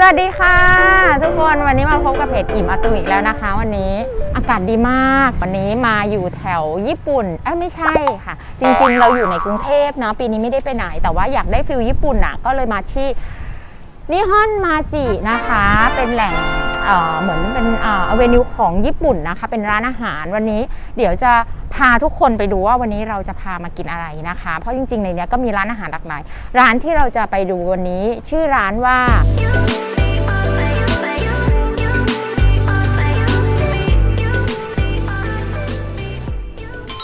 สวัสดีค่ะ ทุกคนวันนี้มาพบกับเพจอิ่มอาตูอีกแล้วนะคะ วันนี้อากาศดีมาก วันนี้มาอยู่แถวญี่ปุ่นเอ้ยไม่ใช่ค่ะ จริงๆ เราอยู่ในกรุงเทพนะปีนี้ไม่ได้ไปไหน แต่ว่าอยากได้ฟิลญี่ปุ่นอะก็เลยมาที่นิฮอนมาจินะคะ เป็นแหล่งเออเหมือนเป็นเอ่อเวนิวของญี่ปุ่นนะคะ เป็นร้านอาหารวันนี้ เดี๋ยวจะ พาทุกคนไปดูว่าวันนี้เราจะพามากินอะไรนะคะ เพราะจริงๆ ในนี้ก็มีร้านอาหารหลากหลาย ร้านที่เราจะไปดูวันนี้ ชื่อร้านว่า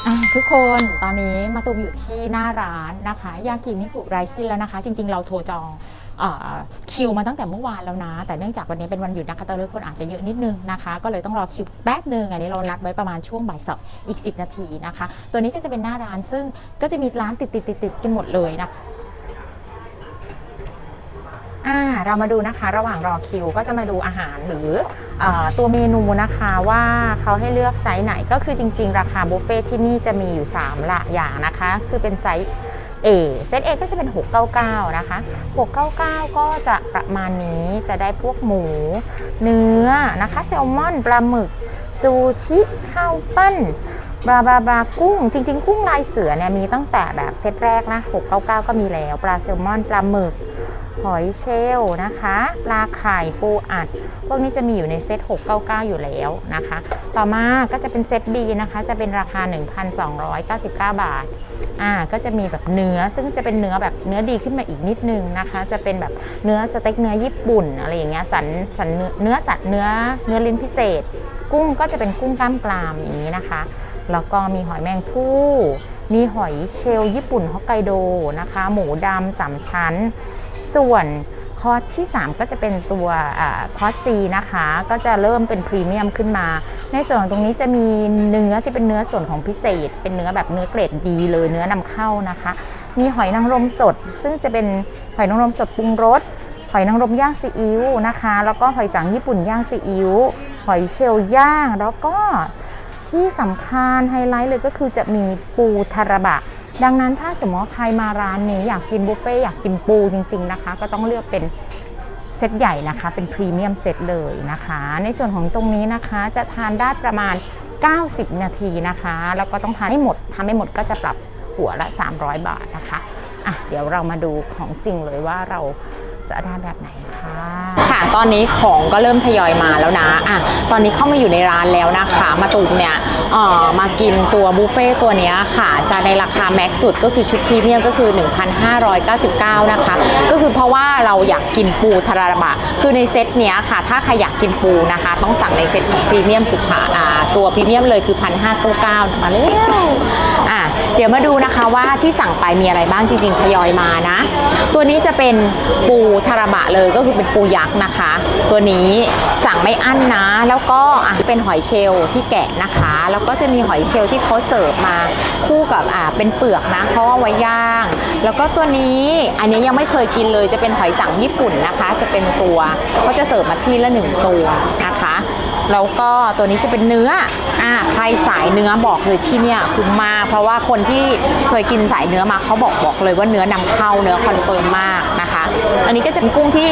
อะทุกคนตอนนี้มาตูมอยู่ที่หน้าร้านนะคะ ยากินิคุไรซินแล้วนะคะ จริง ๆ เราโทรจอง คิวมาตั้งแต่เมื่อวานแล้วนะ แต่เนื่องจากวันนี้เป็นวันหยุดนะคะตอนนี้คนอาจจะเยอะนิดนึงนะคะ ก็เลยต้องรอคิวแป๊บหนึ่งอันนี้เรานัดไว้ประมาณช่วงบ่ายสองอีก 10 นาทีนะคะ ตัวนี้ก็จะเป็นหน้าร้านซึ่งก็จะมีร้านติดติดติดติดกันหมดเลยนะอ่าเรามาดูนะคะระหว่างรอคิวก็จะมาดูอาหารหรือเออตัวเมนูนะคะว่าเขาให้เลือกไซส์ไหนก็คือจริง ๆ ราคาบุฟเฟ่ที่นี่จะมีอยู่3ละอย่างนะคะ คือเป็นไซส์ A เซต A ก็จะเป็น 699 นะคะ 699 ก็จะประมาณนี้จะได้พวกหมู เนื้อนะคะแซลมอนปลาหมึก ซูชิข้าวปั้นบลาบลาบลากุ้ง จริง ๆ กุ้งลายเสือเนี่ยมีตั้งแต่แบบเซตแรกนะ 699 ก็มีแล้ว ปลาแซลมอนปลาหมึก หอยเชลลนะคะปลาไข่ปูอัด พวกนี้จะมีอยู่ในเซต699 อยู่แล้วนะคะ ต่อมาก็จะเป็นเซต B นะคะ จะเป็นราคา 1,299 บาทอ่าก็จะมีแบบเนื้อซึ่งจะเป็นเนื้อแบบเนื้อดีขึ้นมาอีกนิดนึงนะคะ จะเป็นแบบเนื้อสเต็กเนื้อญี่ปุ่นอะไรอย่างเงี้ยสันสันเนื้อเนื้อสัตว์เนื้อเนื้อลิ้นพิเศษ กุ้งก็จะเป็นกุ้งกล้ามกรามอย่างนี้นะคะแล้วก็มีหอยแมงผู้มีหอยเชลล์ญี่ปุ่นฮอกไกโดนะคะ หมูดำสามชั้น ส่วนคอร์สที่ 3 ก็จะเป็นตัวคอร์สซีนะคะ ก็จะเริ่มเป็นพรีเมียมขึ้นมา ในส่วนตรงนี้จะมีเนื้อที่เป็นเนื้อส่วนของพิเศษ เป็นเนื้อแบบเนื้อเกรดดีเลยเนื้อนำเข้านะคะ มีหอยนางรมสด ซึ่งจะเป็นหอยนางรมสดปรุงรสหอยนางรมย่างซีอิ๊วนะคะ แล้วก็หอยสังญี่ปุ่นย่างซีอิ๊วหอยเชลล์ย่าง แล้วก็ที่สำคัญไฮไลท์เลยก็คือจะมีปูทาราบะ ดังนั้นถ้าสมมติใครมาร้านนี้อยากกินบุฟเฟ่อยากกินปูจริง ๆนะคะ ก็ต้องเลือกเป็นเซตใหญ่นะคะ เป็นพรีเมียมเซตเลยนะคะ ในส่วนของตรงนี้นะคะจะทานได้ประมาณ 90 นาทีนะคะ แล้วก็ต้องทานให้หมดทำให้หมดก็จะปรับหัวละ 300 บาทนะคะอะเดี๋ยวเรามาดูของจริงเลยว่าเราจะได้แบบไหนค่ะค่ะตอนนี้ของก็เริ่มทยอยมาแล้วนะอะตอนนี้เข้ามาอยู่ในร้านแล้วนะคะมาตูมเนี่ย เอ่อมากินตัวบุฟเฟ่ตัวเนี้ยค่ะ จะในราคาแม็กซ์สุดก็คือชุดพรีเมียมก็คือ 1,599 นะคะ ก็คือเพราะว่าเราอยากกินปูทาราบะ คือในเซตเนี้ยค่ะ ถ้าใครอยากกินปูนะคะ ต้องสั่งในเซตของพรีเมียมสุดค่ะตัวพรีเมียมเลยคือ 1,599 มาเร็วอะ เดี๋ยวมาดูนะคะว่าที่สั่งไปมีอะไรบ้างจริงๆทยอยมานะ ตัวนี้จะเป็นปูทาราบะเลยก็คือเป็นปูยักษ์นะคะ ตัวนี้สั่งไม่อั้นนะ แล้วก็อะเป็นหอยเชลล์ที่แกะนะคะ แล้วก็จะมีหอยเชลล์ที่เขาเสิร์ฟมาคู่กับอ่าเป็นเปลือกนะ เพราะว่าไว้ย่าง แล้วก็ตัวนี้อันนี้ยังไม่เคยกินเลยจะเป็นหอยสังญี่ปุ่นนะคะ จะเป็นตัวเขาจะเสิร์ฟมาที่ละหนึ่งตัวนะคะ แล้วก็ตัวนี้จะเป็นเนื้ออ่าใครสายเนื้อบอกเลยที่เนี่ยคุ้มมากเพราะว่าคนที่เคยกินสายเนื้อมาเขาบอกบอกเลยว่าเนื้อนำเข้าเนื้อคอนเฟิร์มมากนะคะ อันนี้ก็จะเป็นกุ้งที่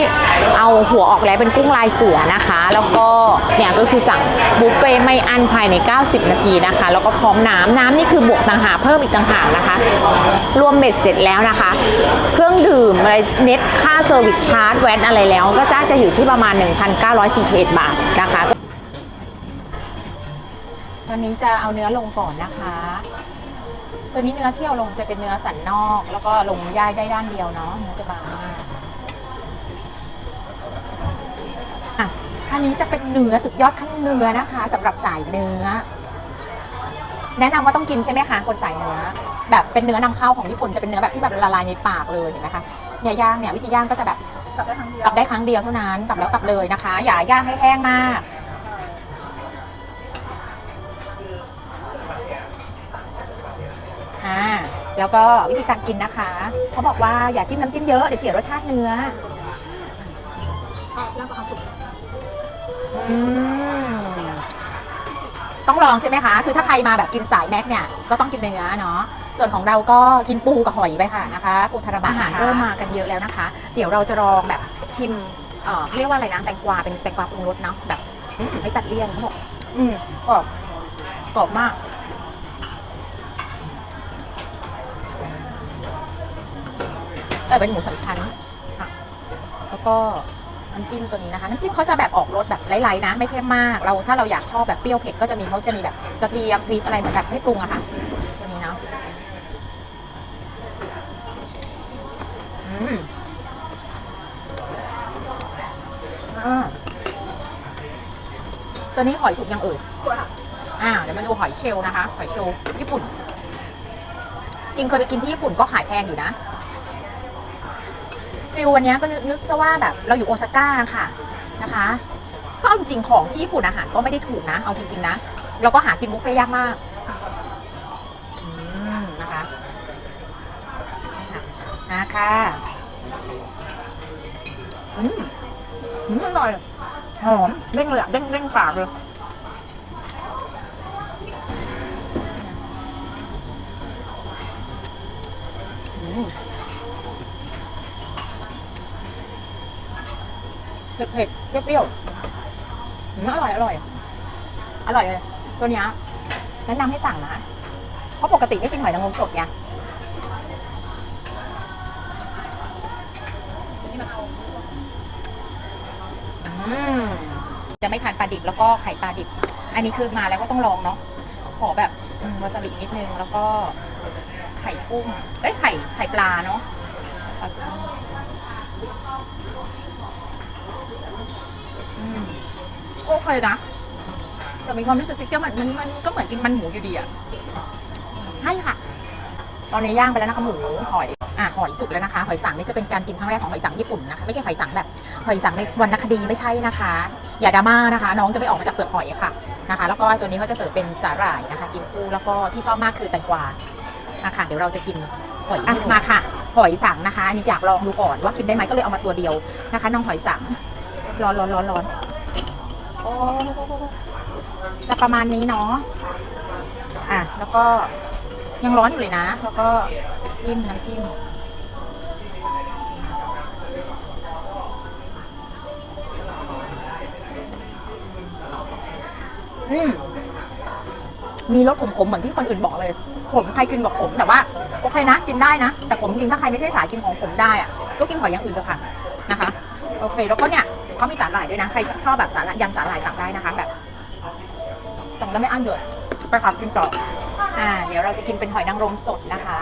เอาหัวออกแล้วเป็นกุ้งลายเสือนะคะ แล้วก็เนี่ยก็คือสั่งบุฟเฟ่ไม่อั้นภายใน 90 นาทีนะคะ แล้วก็พร้อมน้ำน้ำนี่คือบวกต่างหากเพิ่มอีกต่างหากนะคะ รวมเบ็ดเสร็จแล้วนะคะ เครื่องดื่มอะไรเน็ตค่าเซอร์วิสชาร์จแวนอะไรแล้ว ก็จ้าจะอยู่ที่ประมาณ 1,941 บาทนะคะ ตอนนี้จะเอาเนื้อลงก่อนนะคะ ตัวนี้เนื้อที่เอาลงจะเป็นเนื้อสันนอก แล้วก็ลงย่ายได้ด้านเดียวเนาะเนื้อจะบางมากอะอันนี้จะเป็นเนื้อสุดยอดขั้นเนื้อนะคะสำหรับสายเนื้อ แนะนำว่าต้องกินใช่ไหมคะคนสายเนื้อแบบเป็นเนื้อนำเข้าของญี่ปุ่นจะเป็นเนื้อแบบที่แบบละลายในปากเลยเห็นไหมคะเนี่ยย่างเนี่ยวิธีย่างก็จะแบบกลับได้ครั้งเดียวกลับได้ครั้งเดียวเท่านั้นกลับแล้วกลับเลยนะคะ อย่าย่างให้แห้งมาก อ่าแล้วก็วิธีการกินนะคะ เขาบอกว่าอย่าจิ้มน้ำจิ้มเยอะเดี๋ยวเสียรสชาติเนื้อก็ย่างประมาณสุกอืมต้องลองใช่ไหมคะ คือถ้าใครมาแบบกินสายแม็กเนี่ยก็ต้องกินเนื้อเนาะ ส่วนของเราก็กินปูกับหอยไปค่ะนะคะปูทาราบะอาหารนะคะเริ่มมากันเยอะแล้วนะคะ เดี๋ยวเราจะลองแบบชิม เอ่อเขาเรียกว่าอะไรนะแตงกวาเป็นแตงกวาปรุงรสเนาะแบบอืมไม่ตัดเลี่ยนเขาบอกอืมกรอบกรอบมาก แต่เป็นหมูสามชั้นค่ะ แล้วก็น้ำจิ้มตัวนี้นะคะน้ำจิ้มเขาจะแบบออกรสแบบไร้ๆนะ ไม่เข้มมาก เราถ้าเราอยากชอบแบบเปรี้ยวเผ็ดก็จะมีเขาจะมีแบบกระเทียมพริกอะไรเหมือนแบบให้ปรุงอะค่ะ ตัวนี้เนาะอืมอ่าตัวนี้หอยถูกยังเอ่ยอ่าเดี๋ยวมาดูหอยเชลล์นะคะ หอยเชลล์ญี่ปุ่น จริงเคยไปกินที่ญี่ปุ่นก็ขายแพงอยู่นะ ฟิลวันนี้ก็นึกนึกซะว่าแบบเราอยู่โอซาก้าค่ะนะคะเพราะเอาจริงๆของที่ญี่ปุ่นอาหารก็ไม่ได้ถูกนะ เอาจริง ๆ นะ เราก็หากินบุฟเฟ่ยากมากอืมนะคะนะคะอืมอืมอร่อยหอมเด้งเลยอะเด้งเด้งปากเลยอืม เผ็ดเผ็ดเปรี้ยวๆอืมอร่อยอร่อย อร่อยเลย ตัวเนี้ยแนะนำให้สั่งนะ เพราะปกติไม่กินหอยนางรมสดไงอืมจะไม่ทานปลาดิบแล้วก็ไข่ปลาดิบ อันนี้คือมาแล้วก็ต้องลองเนาะ ขอแบบอืมวาซาบินิดนึง แล้วก็ไข่กุ้ง เอ้ยไข่ไข่ปลาเนาะ โอเคนะ แต่มีความรู้สึกที่มันมันมันก็เหมือนกินมันหมูอยู่ดีอะใช่ค่ะ ตอนนี้ย่างไปแล้วนะคะหมูหอยอะหอยสุกแล้วนะคะ หอยสังนี่จะเป็นการกินครั้งแรกของหอยสังญี่ปุ่นนะคะไม่ใช่หอยสังแบบ หอยสังในวรรณคดีไม่ใช่นะคะ อย่าดราม่านะคะ น้องจะไม่ออกมาจากเปลือกหอยค่ะนะคะ แล้วก็ตัวนี้เขาจะเสิร์ฟเป็นสาหร่ายนะคะ กินคู่แล้วก็ที่ชอบมากคือแตงกวานะคะเดี๋ยวเราจะกินหอยอมาค่ะ หอยสังนะคะอันนี้อยากลองดูก่อนว่ากินได้ไหมก็เลยเอามาตัวเดียวนะคะ น้องหอยสัง ร้อนร้อนร้อนร้อนโอ้จะประมาณนี้เนาะอะแล้วก็ยังร้อนอยู่เลยนะ แล้วก็จิ้มน้ำจิ้มอืมมีรสขมๆเหมือนที่คนอื่นบอกเลยขมใครกินบอกขมแต่ว่าโอเคนะ กินได้นะ แต่ขมจริงถ้าใครไม่ใช่สายกินของขมได้อะก็กินหอยอย่างอื่นเถอะค่ะนะคะ โอเค แล้วก็เนี่ยเขามีสาหร่ายด้วยนะ ใครชอบแบบสาหร่ายยำสาหร่ายสั่งได้นะคะแบบสั่งได้ไม่อั้นเลยไปครับกินต่อ อ่า เดี๋ยวเราจะกินเป็นหอยนางรมสดนะคะ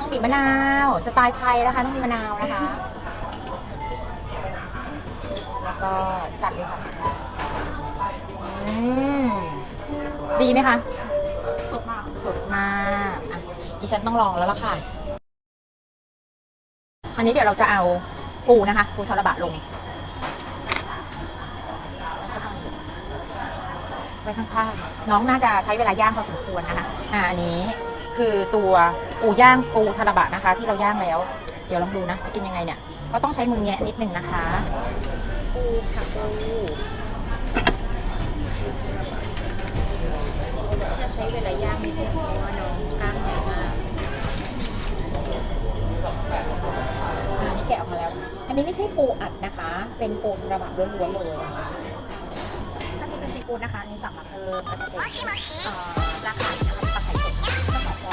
ต้องบีบมะนาว สไตล์ไทยนะคะ ต้องมีมะนาวนะคะ แล้วก็จัดเลยค่ะ อืม ดีไหมคะ สดมาก สดมากอะดิฉันต้องลองแล้วล่ะค่ะ อันนี้เดี๋ยวเราจะเอา ปูนะคะปูทาระบะลงไว้ข้างๆน้องน่าจะใช้เวลาย่างพอสมควรนะคะอ่าอันนี้คือตัวปูย่างปูทาระบะนะคะ ที่เราย่างแล้ว เดี๋ยวลองดูนะจะกินยังไงเนี่ย ก็ต้องใช้มือแงะนิดนึงนะคะ ปูค่ะปูจะใช้เวลาย่างนิดนึงเพราะว่าน้องกล้างใหญ่มากอันนี้แกะออกมาแล้ว อันนี้ไม่ใช่ปูอัดนะคะ เป็นปูระบาดล้วนๆเลยถ้าที่เป็นซีฟู้ดนะคะอันนี้สั่งมาเพิ่มก็จะเป็นเอ่อราคานะคะปลาไข่สดข้าวหอมปอ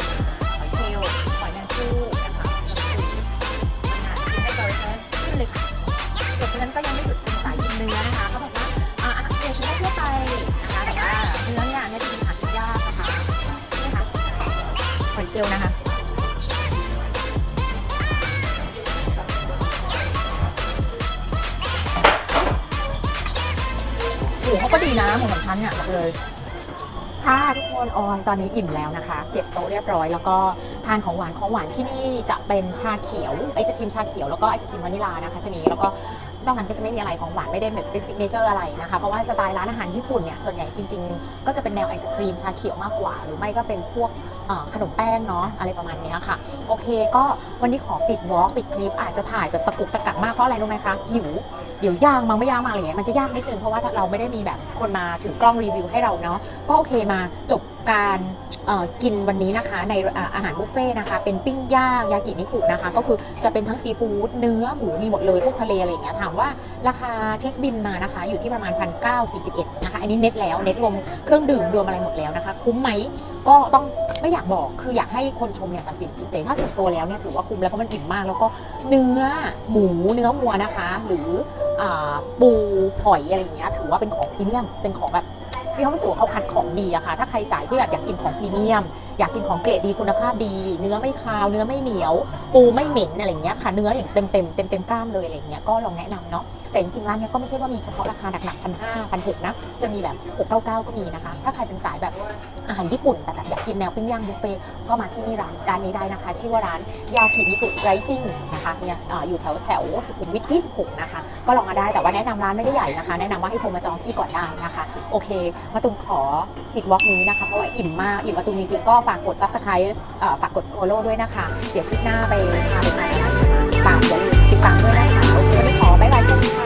หอยเชลล์หอยแมงคู่นะคะอาหารที่ให้บริการขึ้นเลยค่ะส่วนฉะนั้นก็ยังไม่หยุดเป็นสายกินเนื้อนะคะเขาบอกว่าอ่าอาหารเด็กได้ทั่วไปนะคะแต่ว่าเนื้อเนี่ยเนี่ยจะมีหากินยากนะคะนี่นะคะหอยเชลล์นะคะ ดีนะหมูของฉันเนี่ยบอกเลยค่ะทุกคนออยตอนนี้อิ่มแล้วนะคะ เก็บโต๊ะเรียบร้อยแล้วก็ทานของหวานของหวานที่นี่จะเป็นชาเขียวไอศครีมชาเขียวแล้วก็ไอศครีมวานิลานะคะจะมีแล้วก็นอกนั้นก็จะไม่มีอะไรของหวานไม่ได้แบบเป็นซิกเนเจอร์อะไรนะคะเพราะว่าสไตล์ร้านอาหารญี่ปุ่นเนี่ยส่วนใหญ่จริงๆ ก็จะเป็นแนวไอศครีมชาเขียวมากกว่า หรือไม่ก็เป็นพวกขนมแป้งเนาะอะไรประมาณนี้ค่ะ โอเค ก็วันนี้ขอปิดวอล์กปิดคลิปอาจจะถ่ายแบบตะกุกตะกักมากเพราะอะไรรู้ไหมคะหิว เดี๋ยวยากมั้งไม่ยากมั้งอะไรเงี้ยมันจะยากนิดนึงเพราะว่าเราไม่ได้มีแบบคนมาถือกล้องรีวิวให้เราเนาะก็โอเคมาจบการกินวันนี้นะคะ ในอาอาหารบุฟเฟ่นะคะ เป็นปิ้งย่างยากินิคุนะคะ ก็คือจะเป็นทั้งซีฟู้ดเนื้อหมูมีหมดเลยพวกทะเลอะไรอย่างเงี้ยถามว่าราคาเช็คบินมานะคะ อยู่ที่ประมาณ 1,941นะคะอันนี้เน็ตแล้วเน็ตรวมเครื่องดื่มรวมอะไรหมดแล้วนะคะ คุ้มไหมก็ต้องไม่อยากบอกคืออยากให้คนชมเนี่ยตัดสินจิตแต่ถ้าส่วนตัวแล้วเนี่ยถือว่าคุ้มแล้วเพราะมันอิ่มมาก แล้วก็เนื้อหมูเนื้อวัวนะคะ หรือ ปูหอยอะไรอย่างเงี้ยถือว่าเป็นของพรีเมียมเป็นของแบบมีความรู้สึกว่าเขาคัดของดีอะค่ะ ถ้าใครสายที่แบบอยากกินของพรีเมียม อยากกินของเกรดดีคุณภาพดี เนื้อไม่คาว เนื้อไม่เหนียว ปูไม่เหม็นอะไรเงี้ยค่ะเนื้ออย่างเต็มเต็มเต็มเต็มกล้ามเลยอะไรเงี้ยก็ลองแนะนำเนาะแต่จริงๆร้านเนี้ยก็ไม่ใช่ว่ามีเฉพาะราคาหนักๆพันห้าพันหกนะจะมีแบบ6 9 9ก็มีนะคะ ถ้าใครเป็นสายแบบอาหารญี่ปุ่นแต่แบบอยากกินแนวปิ้งย่างบุฟเฟ่ก็มาที่นี่ร้านร้านนี้ได้นะคะ ชื่อว่าร้านยากินิกุไรซิ่งนะคะเนี่ยอยู่แถวแถวสุขุมวิท26นะคะก็ลองมาได้แต่ว่าแนะนำร้านไม่ได้ใหญ่นะคะ แนะนำว่าให้โทรมาจองที่ก่อนได้นะคะ โอเคมาตุมขอปิดวอล์กนี้นะคะเพราะว่าอิ่มมากอิ่มมาตุมจริงๆก็ฝากกด subscribe ฝากกด follow ด้วยนะคะ เดี๋ยวคลิปหน้าไปพาไปไหนตามอย่าลืมติดตามด้วยนะคะวันนี้ขอบ๊ายบาย